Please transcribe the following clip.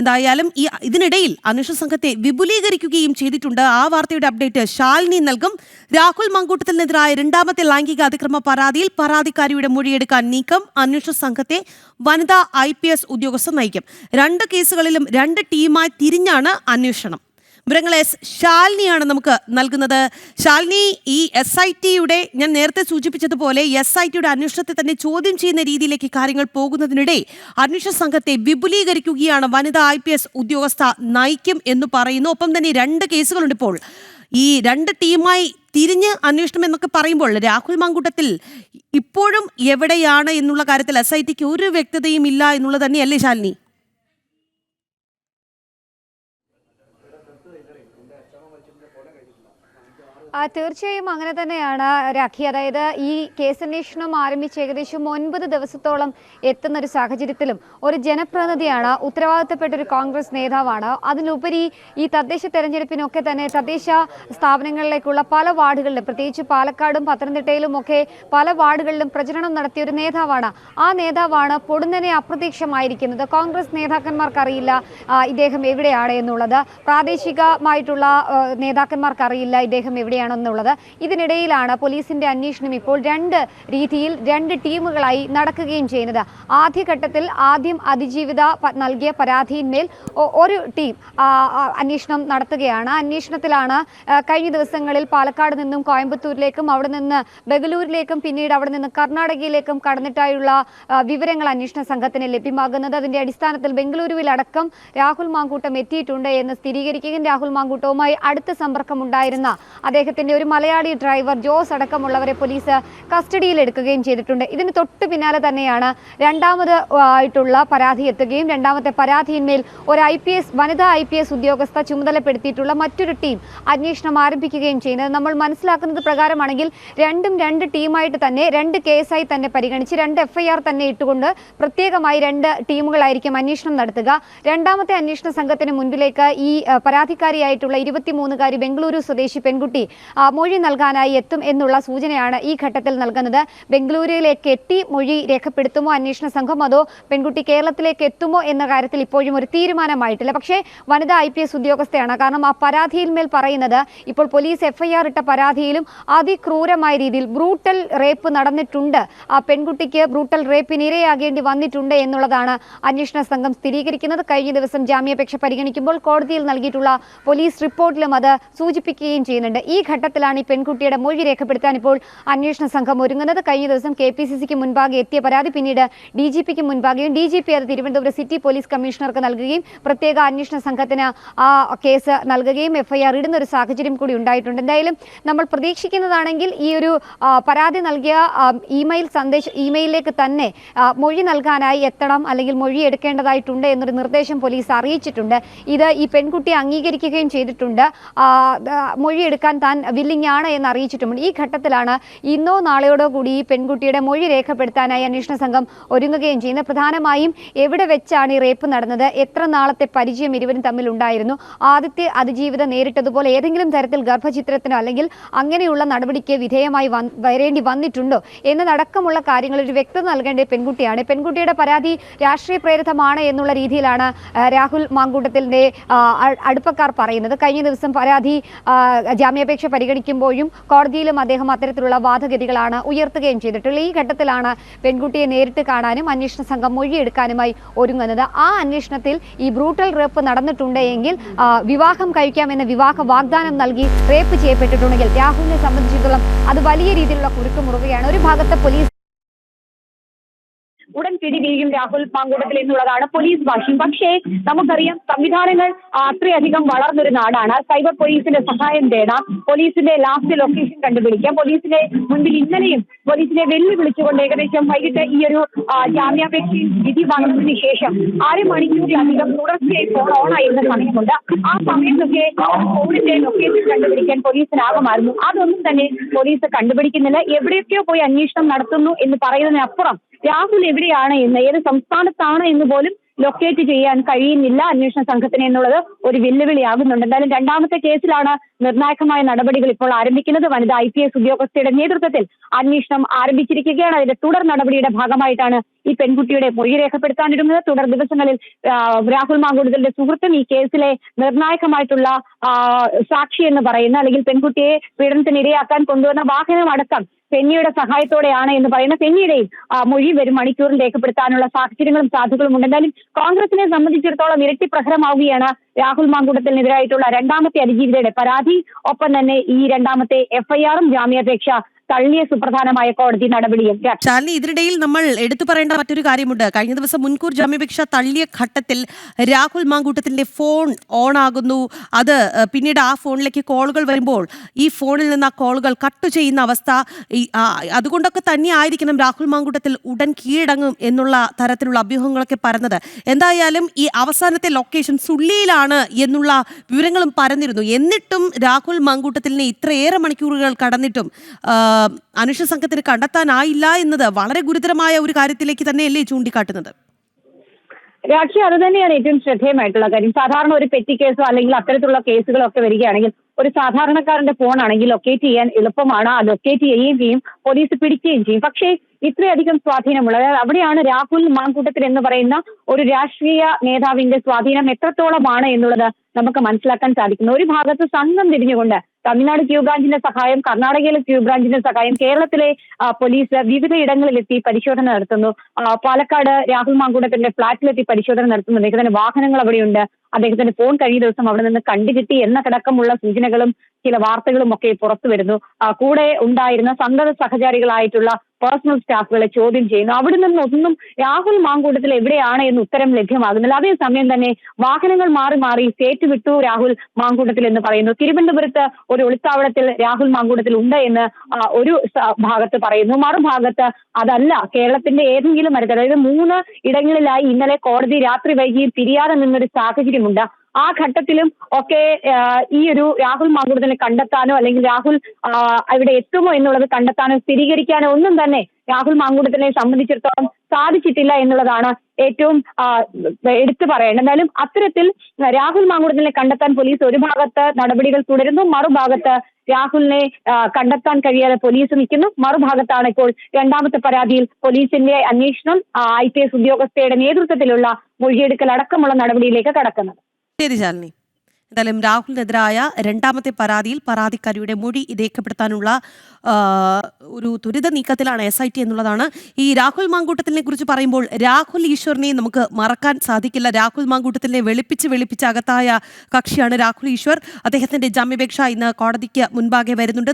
എന്തായാലും ഈ ഇതിനിടയിൽ അന്വേഷണ സംഘത്തെ വിപുലീകരിക്കുകയും ചെയ്തിട്ടുണ്ട്. ആ വാർത്തയുടെ അപ്ഡേറ്റ് ശാലിനി നൽകും. രാഹുൽ മങ്കൂട്ടത്തിനെതിരായ രണ്ടാമത്തെ ലൈംഗിക അതിക്രമ പരാതിയിൽ പരാതിക്കാരിയുടെ മൊഴിയെടുക്കാൻ നീക്കം അന്വേഷണ സംഘത്തെ വനിതാ ഐ പി എസ് ഉദ്യോഗസ്ഥർ നയിക്കും. രണ്ട് കേസുകളിലും രണ്ട് ടീമായി തിരിഞ്ഞാണ് അന്വേഷണം. വിവരങ്ങൾ എസ് ശാലിനിയാണ് നമുക്ക് നൽകുന്നത്. ശാലിനി ഈ എസ് ഐ ടിയുടെ ഞാൻ നേരത്തെ സൂചിപ്പിച്ചതുപോലെ എസ് ഐ ടിയുടെ അന്വേഷണത്തെ തന്നെ ചോദ്യം ചെയ്യുന്ന രീതിയിലേക്ക് കാര്യങ്ങൾ പോകുന്നതിനിടെ അന്വേഷണ സംഘത്തെ വിപുലീകരിക്കുകയാണ് വനിതാ ഐ പി എസ് ഉദ്യോഗസ്ഥ നയിക്കും എന്ന് പറയുന്നു. ഒപ്പം തന്നെ രണ്ട് കേസുകളുണ്ട് ഇപ്പോൾ. ഈ രണ്ട് ടീമായി തിരിഞ്ഞ് അന്വേഷണം എന്നൊക്കെ പറയുമ്പോൾ രാഹുൽ മാങ്കൂട്ടത്തിൽ ഇപ്പോഴും എവിടെയാണ് എന്നുള്ള കാര്യത്തിൽ എസ് ഐ ടിക്ക് ഒരു വ്യക്തതയും ഇല്ല എന്നുള്ളത് തന്നെയല്ലേ ശാലിനി? തീർച്ചയായും അങ്ങനെ തന്നെയാണ് രാഖി. അതായത് ഈ കേസന്വേഷണം ആരംഭിച്ച് ഏകദേശം ഒൻപത് ദിവസത്തോളം എത്തുന്ന ഒരു സാഹചര്യത്തിലും ഒരു ജനപ്രതിനിധിയാണ് ഉത്തരവാദിത്തപ്പെട്ട ഒരു കോൺഗ്രസ് നേതാവാണ്. അതിനുപരി ഈ തദ്ദേശ തെരഞ്ഞെടുപ്പിനൊക്കെ തന്നെ തദ്ദേശ സ്ഥാപനങ്ങളിലേക്കുള്ള പല വാർഡുകളിലും പ്രത്യേകിച്ച് പാലക്കാടും പത്തനംതിട്ടയിലും ഒക്കെ പല വാർഡുകളിലും പ്രചരണം നടത്തിയ ഒരു നേതാവാണ്. ആ നേതാവാണ് പൊടുന്നനെ അപ്രത്യക്ഷമായിരിക്കുന്നത്. കോൺഗ്രസ് നേതാക്കന്മാർക്കറിയില്ല ഇദ്ദേഹം എവിടെയാണ് എന്നുള്ളത്. പ്രാദേശികമായിട്ടുള്ള നേതാക്കന്മാർക്കറിയില്ല ഇദ്ദേഹം എവിടെയാണെന്നുള്ളത് ഇതിനിടയിലാണ് പോലീസിന്റെ അന്വേഷണം ഇപ്പോൾ രണ്ട് രീതിയിൽ രണ്ട് ടീമുകളായി നടക്കുകയും ചെയ്യുന്നത്. ആദ്യഘട്ടത്തിൽ ആദ്യം അതിജീവിത നൽകിയ പരാതിയിന്മേൽ ഒരു ടീം അന്വേഷണം നടത്തുകയാണ്. അന്വേഷണത്തിലാണ് കഴിഞ്ഞ ദിവസങ്ങളിൽ പാലക്കാട് നിന്നും കോയമ്പത്തൂരിലേക്കും അവിടെ നിന്ന് ബംഗളൂരിലേക്കും പിന്നീട് അവിടെ നിന്ന് കർണാടകയിലേക്കും കടന്നിട്ടായുള്ള വിവരങ്ങൾ അന്വേഷണ സംഘത്തിന് ലഭ്യമാകുന്നത്. അതിന്റെ അടിസ്ഥാനത്തിൽ ബംഗളൂരുവിലടക്കം രാഹുൽ മാങ്കൂട്ടം എത്തിയിട്ടുണ്ട് എന്ന് സ്ഥിരീകരിക്കുകയും രാഹുൽ മാങ്കൂട്ടവുമായി അടുത്ത സമ്പർക്കമുണ്ടായിരുന്ന അദ്ദേഹത്തിന്റെ ഒരു മലയാളി ഡ്രൈവർ ജോസ് അടക്കമുള്ളവരെ പോലീസ് കസ്റ്റഡിയിൽ എടുക്കുകയും ചെയ്തിട്ടുണ്ട്. ഇതിന് തൊട്ട് പിന്നാലെ തന്നെയാണ് രണ്ടാമത് ആയിട്ടുള്ള പരാതി എത്തുകയും രണ്ടാമത്തെ പരാതിയിന്മേൽ ഒരു ഐ പി എസ് വനിതാ ഐ പി എസ് ഉദ്യോഗസ്ഥ ചുമതലപ്പെടുത്തിയിട്ടുള്ള മറ്റൊരു ടീം അന്വേഷണം ആരംഭിക്കുകയും ചെയ്യുന്നത്. നമ്മൾ മനസ്സിലാക്കുന്നത് പ്രകാരമാണെങ്കിൽ രണ്ടും രണ്ട് ടീമായിട്ട് തന്നെ രണ്ട് കേസായി തന്നെ പരിഗണിച്ച് രണ്ട് എഫ്ഐആർ തന്നെ ഇട്ടുകൊണ്ട് പ്രത്യേകമായി രണ്ട് ടീമുകളായിരിക്കും അന്വേഷണം നടത്തുക. രണ്ടാമത്തെ അന്വേഷണ സംഘത്തിന് മുൻപിലേക്ക് ഈ പരാതിക്കാരിയായിട്ടുള്ള ഇരുപത്തിമൂന്നുകാരി ബംഗളൂരു സ്വദേശി പെൺകുട്ടി മൊഴി നൽകാനായി എത്തും എന്നുള്ള സൂചനയാണ് ഈ ഘട്ടത്തിൽ നൽകുന്നത്. ബംഗളൂരുവിലേക്ക് എത്തി മൊഴി രേഖപ്പെടുത്തുമോ അന്വേഷണ സംഘം അതോ പെൺകുട്ടി കേരളത്തിലേക്ക് എത്തുമോ എന്ന കാര്യത്തിൽ ഇപ്പോഴും ഒരു തീരുമാനമായിട്ടില്ല. പക്ഷേ വനിതാ ഐ പി എസ് ഉദ്യോഗസ്ഥയാണ്. കാരണം ആ പരാതിയിൽ മേൽ പറയുന്നത് ഇപ്പോൾ പോലീസ് എഫ്ഐആർ ഇട്ട പരാതിയിലും അതിക്രൂരമായ രീതിയിൽ ബ്രൂട്ടൽ റേപ്പ് നടന്നിട്ടുണ്ട്. ആ പെൺകുട്ടിക്ക് ബ്രൂട്ടൽ റേപ്പിന് ഇരയാകേണ്ടി വന്നിട്ടുണ്ട് എന്നുള്ളതാണ് അന്വേഷണ സംഘം സ്ഥിരീകരിക്കുന്നത്. കഴിഞ്ഞ ദിവസം ജാമ്യാപേക്ഷ പരിഗണിക്കുമ്പോൾ കോടതിയിൽ നൽകിയിട്ടുള്ള പോലീസ് റിപ്പോർട്ടിലും അത് സൂചിപ്പിക്കുകയും ചെയ്യുന്നുണ്ട്. ഈ ഘട്ടത്തിലാണ് ഈ പെൺകുട്ടിയുടെ മൊഴി രേഖപ്പെടുത്താൻ ഇപ്പോൾ അന്വേഷണ സംഘം ഒരുങ്ങുന്നത്. കഴിഞ്ഞ ദിവസം കെ പി സി സിക്ക് മുൻപാകെ എത്തിയ പരാതി പിന്നീട് ഡി ജി പിക്ക് മുൻപാകെയും ഡി ജി പി അത് തിരുവനന്തപുരം സിറ്റി പോലീസ് കമ്മീഷണർക്ക് നൽകുകയും പ്രത്യേക അന്വേഷണ സംഘത്തിന് ആ കേസ് നൽകുകയും എഫ്ഐആർ ഇടുന്ന ഒരു സാഹചര്യം കൂടി ഉണ്ടായിട്ടുണ്ട്. എന്തായാലും നമ്മൾ പ്രതീക്ഷിക്കുന്നതാണെങ്കിൽ ഈ ഒരു പരാതി നൽകിയ ഇമെയിൽ സന്ദേശം ഇമെയിലിലേക്ക് തന്നെ മൊഴി നൽകാനായി എത്തണം അല്ലെങ്കിൽ മൊഴി എടുക്കേണ്ടതായിട്ടുണ്ട് എന്നൊരു നിർദ്ദേശം പോലീസ് അറിയിച്ചിട്ടുണ്ട്. ഇത് ഈ പെൺകുട്ടി അംഗീകരിക്കുകയും ചെയ്തിട്ടുണ്ട്. മൊഴി എടുക്കാൻ താൻ വില്ലിംഗ് ആണ് എന്ന് അറിയിച്ചിട്ടുമുണ്ട്. ഈ ഘട്ടത്തിലാണ് ഇന്നോ നാളെയോടോ കൂടി ഈ പെൺകുട്ടിയുടെ മൊഴി രേഖപ്പെടുത്താനായി അന്വേഷണ സംഘം ഒരുങ്ങുകയും ചെയ്യുന്നത്. പ്രധാനമായും എവിടെ വെച്ചാണ് ഈ റേപ്പ് നടന്നത്? എത്ര നാളത്തെ പരിചയം ഇരുവരും തമ്മിൽ ഉണ്ടായിരുന്നു? ആദ്യത്തെ അതിജീവിതം നേരിട്ടതുപോലെ ഏതെങ്കിലും തരത്തിൽ ഗർഭചിത്രത്തിനോ അല്ലെങ്കിൽ അങ്ങനെയുള്ള നടപടിക്ക് വിധേയമായി വരേണ്ടി വന്നിട്ടുണ്ടോ? എന്നതടക്കമുള്ള കാര്യങ്ങൾ ഒരു വ്യക്തത നൽകേണ്ട പെൺകുട്ടിയാണ്. പെൺകുട്ടിയുടെ പരാതി രാഷ്ട്രീയ പ്രേരിതമാണ് എന്നുള്ള രീതിയിലാണ് രാഹുൽ മാങ്കൂട്ടത്തിന്റെ അടുപ്പക്കാർ പറയുന്നത്. കഴിഞ്ഞ ദിവസം പരാതി ആ, പരിഗണിക്കുമ്പോഴും കോടതിയിലും അദ്ദേഹം അത്തരത്തിലുള്ള വാദഗതികളാണ് ഉയർത്തുകയും ചെയ്തിട്ടുള്ളത്. ഈ ഘട്ടത്തിലാണ് പെൺകുട്ടിയെ നേരിട്ട് കാണാനും അന്വേഷണ സംഘം മൊഴിയെടുക്കാനുമായി ഒരുങ്ങുന്നത്. ആ അന്വേഷണത്തിൽ ഈ ബ്രൂട്ടൽ റേപ്പ് നടന്നിട്ടുണ്ട് എങ്കിൽ വിവാഹം കഴിക്കാമെന്ന വിവാഹ വാഗ്ദാനം നൽകി റേപ്പ് ചെയ്യപ്പെട്ടിട്ടുണ്ടെങ്കിൽ രാഹുലിനെ സംബന്ധിച്ചിടത്തോളം അത് വലിയ രീതിയിലുള്ള കുരുക്കുമുറുകയാണ് ഒരു ഭാഗത്ത് പോലീസ് ഉടൻ പിടിവീഴും രാഹുൽ പാങ്കൂടത്തിൽ എന്നുള്ളതാണ് പോലീസ് ഭാഷ്യം. പക്ഷേ നമുക്കറിയാം സംവിധാനങ്ങൾ അത്രയധികം വളർന്നൊരു നാടാണ്. സൈബർ പോലീസിന്റെ സഹായം തേടാം. പോലീസിന്റെ ലാസ്റ്റ് ലൊക്കേഷൻ കണ്ടുപിടിക്കാം. പോലീസിന്റെ മുൻപിൽ ഇന്നലെയും പോലീസിനെ വെല്ലുവിളിച്ചുകൊണ്ട് ഏകദേശം വൈകിട്ട് ഈ ഒരു ജാമ്യാപേക്ഷയിൽ വിധി വാങ്ങുന്നതിന് ശേഷം അര മണിക്കൂറിലധികം തുടർച്ചയായി ഫോൺ ഓൺ ആയിരുന്ന സമയമുണ്ട്. ആ സമയത്തൊക്കെ ഫോണിന്റെ ലൊക്കേഷൻ കണ്ടുപിടിക്കാൻ പോലീസിനാകുമായിരുന്നു. അതൊന്നും തന്നെ പോലീസ് കണ്ടുപിടിക്കുന്നില്ല. എവിടെയൊക്കെയോ പോയി അന്വേഷണം നടത്തുന്നു എന്ന് പറയുന്നതിനപ്പുറം രാഹുൽ എവിടെയാണ് എന്ന് ഏത് സംസ്ഥാനത്താണ് എന്ന് പോലും ലൊക്കേറ്റ് ചെയ്യാൻ കഴിയുന്നില്ല അന്വേഷണ സംഘത്തിന് എന്നുള്ളത് ഒരു വെല്ലുവിളിയാകുന്നുണ്ട്. എന്തായാലും രണ്ടാമത്തെ കേസിലാണ് നിർണായകമായ നടപടികൾ ഇപ്പോൾ ആരംഭിക്കുന്നത്. വനിത ഐ പി എസ് ഉദ്യോഗസ്ഥയുടെ നേതൃത്വത്തിൽ അന്വേഷണം ആരംഭിച്ചിരിക്കുകയാണ്. അതിന്റെ തുടർ നടപടിയുടെ ഭാഗമായിട്ടാണ് ഈ പെൺകുട്ടിയുടെ മൊഴി രേഖപ്പെടുത്താനിരുന്നത്. തുടർ ദിവസങ്ങളിൽ രാഹുൽ മാങ്കൂടുതലിന്റെ സുഹൃത്തും ഈ കേസിലെ നിർണായകമായിട്ടുള്ള സാക്ഷി എന്ന് പറയുന്ന അല്ലെങ്കിൽ പെൺകുട്ടിയെ പീഡനത്തിന് ഇരയാക്കാൻ കൊണ്ടുവന്ന വാഹനം അടക്കം ഫെന്നിയുടെ സഹായത്തോടെയാണ് എന്ന് പറയുന്ന ഫെന്നിയുടെയും മൊഴി വരും മണിക്കൂറിൽ രേഖപ്പെടുത്താനുള്ള സാഹചര്യങ്ങളും സാധ്യതകളും ഉണ്ട് എന്തായാലും കോൺഗ്രസിനെ സംബന്ധിച്ചിടത്തോളം ഇരട്ടി പ്രഹരമാവുകയാണ് രാഹുൽ മാങ്കൂട്ടത്തിനെതിരായിട്ടുള്ള രണ്ടാമത്തെ അതിജീവിതയുടെ പരാതി. ഒപ്പം തന്നെ ഈ രണ്ടാമത്തെ എഫ്ഐആറും ജാമ്യാപേക്ഷ തള്ളിയ സുപ്രധാനമായ കോടതി നടപടിയും ചാർലി ഇതിനിടയിൽ നമ്മൾ എടുത്തു പറയേണ്ട മറ്റൊരു കാര്യമുണ്ട്. കഴിഞ്ഞ ദിവസം മുൻകൂർ ജാമ്യാപേക്ഷ തള്ളിയ ഘട്ടത്തിൽ രാഹുൽ മാങ്കൂട്ടത്തിന്റെ ഫോൺ ഓൺ ആകുന്നു അത് പിന്നീട് ആ ഫോണിലേക്ക് കോളുകൾ വരുമ്പോൾ ഈ ഫോണിൽ നിന്ന് ആ കോളുകൾ കട്ട് ചെയ്യുന്ന അവസ്ഥ അതുകൊണ്ടൊക്കെ തന്നെ ആയിരിക്കണം രാഹുൽ മാങ്കൂട്ടത്തിൽ ഉടൻ കീഴടങ്ങും എന്നുള്ള തരത്തിലുള്ള അഭ്യൂഹങ്ങളൊക്കെ പറഞ്ഞത് എന്തായാലും ഈ അവസാനത്തെ ലൊക്കേഷൻ സുള്ളിയിലാണ്. എന്നുള്ള വിവരങ്ങളും പരന്നിരുന്നു. എന്നിട്ടും രാഹുൽ മങ്കൂട്ടത്തിലിനെ ഇത്രയേറെ മണിക്കൂറുകൾ കടന്നിട്ടും അനുഷ സംഘത്തിന് കണ്ടെത്താനായില്ല എന്നത് വളരെ ഗുരുതരമായ ഒരു കാര്യത്തിലേക്ക് തന്നെയല്ലേ ചൂണ്ടിക്കാട്ടുന്നത്? രാക്ഷി അത് തന്നെയാണ് ഏറ്റവും ശ്രദ്ധേയമായിട്ടുള്ള കാര്യം. സാധാരണ ഒരു പെറ്റി കേസോ അല്ലെങ്കിൽ അത്തരത്തിലുള്ള കേസുകളൊക്കെ വരികയാണെങ്കിൽ ഒരു സാധാരണക്കാരന്റെ ഫോൺ ആണെങ്കിൽ ലൊക്കേറ്റ് ചെയ്യാൻ എളുപ്പമാണ്. ആ ലൊക്കേറ്റ് ചെയ്യുകയും ചെയ്യും പോലീസ് പിടിക്കുകയും ചെയ്യും. പക്ഷേ ഇത്രയധികം സ്വാധീനമുള്ളത്. അവിടെയാണ് രാഹുൽ മാങ്കൂട്ടത്തിൽ എന്ന് പറയുന്ന ഒരു രാഷ്ട്രീയ നേതാവിന്റെ സ്വാധീനം എത്രത്തോളമാണ് എന്നുള്ളത് നമുക്ക് മനസ്സിലാക്കാൻ സാധിക്കുന്നു. ഒരു ഭാഗത്ത് സംഘം തിരിഞ്ഞുകൊണ്ട് തമിഴ്നാട് ക്യൂ ബ്രാഞ്ചിന്റെ സഹായം കർണാടകയിലെ ക്യൂ ബ്രാഞ്ചിന്റെ സഹായം കേരളത്തിലെ പോലീസ് വിവിധ ഇടങ്ങളിലെത്തി പരിശോധന നടത്തുന്നു. പാലക്കാട് രാഹുൽ മാങ്കൂട്ടത്തിന്റെ ഫ്ളാറ്റിലെത്തി പരിശോധന നടത്തുന്നു. അദ്ദേഹത്തിന്റെ വാഹനങ്ങൾ അവിടെയുണ്ട്. അദ്ദേഹത്തിന്റെ ഫോൺ കഴിഞ്ഞ ദിവസം അവിടെ നിന്ന് കണ്ടുകിട്ടി എന്നതടക്കമുള്ള സൂചനകളും ചില വാർത്തകളും ഒക്കെ പുറത്തു വരുന്നു. കൂടെ ഉണ്ടായിരുന്ന സന്തത സഹചാരികളായിട്ടുള്ള പേഴ്സണൽ സ്റ്റാഫുകളെ ചോദ്യം ചെയ്യുന്നു. അവിടെ നിന്നൊന്നും രാഹുൽ മാങ്കൂട്ടത്തിൽ എവിടെയാണ് എന്ന് ഉത്തരം ലഭ്യമാകുന്നില്ല. അതേസമയം തന്നെ വാഹനങ്ങൾ മാറി മാറി സ്റ്റേറ്റ് വിട്ടു രാഹുൽ മാങ്കൂട്ടത്തിൽ എന്ന് പറയുന്നു. തിരുവനന്തപുരത്ത് ഒരു ഒളിത്താവളത്തിൽ രാഹുൽ മാങ്കൂട്ടത്തിൽ ഉണ്ട് എന്ന് ഒരു ഭാഗത്ത് പറയുന്നു. മറുഭാഗത്ത് അതല്ല കേരളത്തിന്റെ ഏതെങ്കിലും മരത്തിൽ അതായത് മൂന്ന് ഇടങ്ങളിലായി ഇന്നലെ കോടതി രാത്രി വൈകി പിരിയാതെ നിന്നൊരു സാഹചര്യമുണ്ട് ആ ഘട്ടത്തിലും ഒക്കെ ഈ ഒരു രാഹുൽ മാങ്കൂട്ടത്തിനെ കണ്ടെത്താനോ അല്ലെങ്കിൽ രാഹുൽ അവിടെ എത്തുമോ എന്നുള്ളത് കണ്ടെത്താനോ സ്ഥിരീകരിക്കാനോ ഒന്നും തന്നെ രാഹുൽ മാങ്കൂട്ടത്തിനെ സംബന്ധിച്ചിടത്തോളം സാധിച്ചിട്ടില്ല എന്നുള്ളതാണ് ഏറ്റവും എടുത്തു പറയേണ്ടത്. എന്തായാലും അത്തരത്തിൽ രാഹുൽ മാങ്കൂട്ടത്തിനെ കണ്ടെത്താൻ പോലീസ് ഒരു ഭാഗത്ത് നടപടികൾ തുടരുന്നു മറുഭാഗത്ത് രാഹുലിനെ കണ്ടെത്താൻ കഴിയാതെ പോലീസ് നിൽക്കുന്നു. മറുഭാഗത്താണ് ഇപ്പോൾ രണ്ടാമത്തെ പരാതിയിൽ പോലീസിന്റെ അന്വേഷണം ഐ പി എസ് ഉദ്യോഗസ്ഥയുടെ നേതൃത്വത്തിലുള്ള മൊഴിയെടുക്കൽ അടക്കമുള്ള നടപടിയിലേക്ക് കടക്കുന്നത്. ശരി ശാലിനി. എന്തായാലും രാഹുലിനെതിരായ രണ്ടാമത്തെ പരാതിയിൽ പരാതിക്കാരിയുടെ മൊഴി രേഖപ്പെടുത്താനുള്ള ഒരു ദുരിത നീക്കത്തിലാണ് എസ് ഐ ടി എന്നുള്ളതാണ്. ഈ രാഹുൽ മാങ്കൂട്ടത്തിനെ കുറിച്ച് പറയുമ്പോൾ രാഹുൽ ഈശ്വറിനെ നമുക്ക് മറക്കാൻ സാധിക്കില്ല. രാഹുൽ മാങ്കൂട്ടത്തിനെ വെളുപ്പിച്ച് വെളുപ്പിച്ച് അകത്തായ കക്ഷിയാണ് രാഹുൽ ഈശ്വർ. അദ്ദേഹത്തിന്റെ ജാമ്യപേക്ഷ ഇന്ന് കോടതിക്ക് മുൻപാകെ വരുന്നുണ്ട്.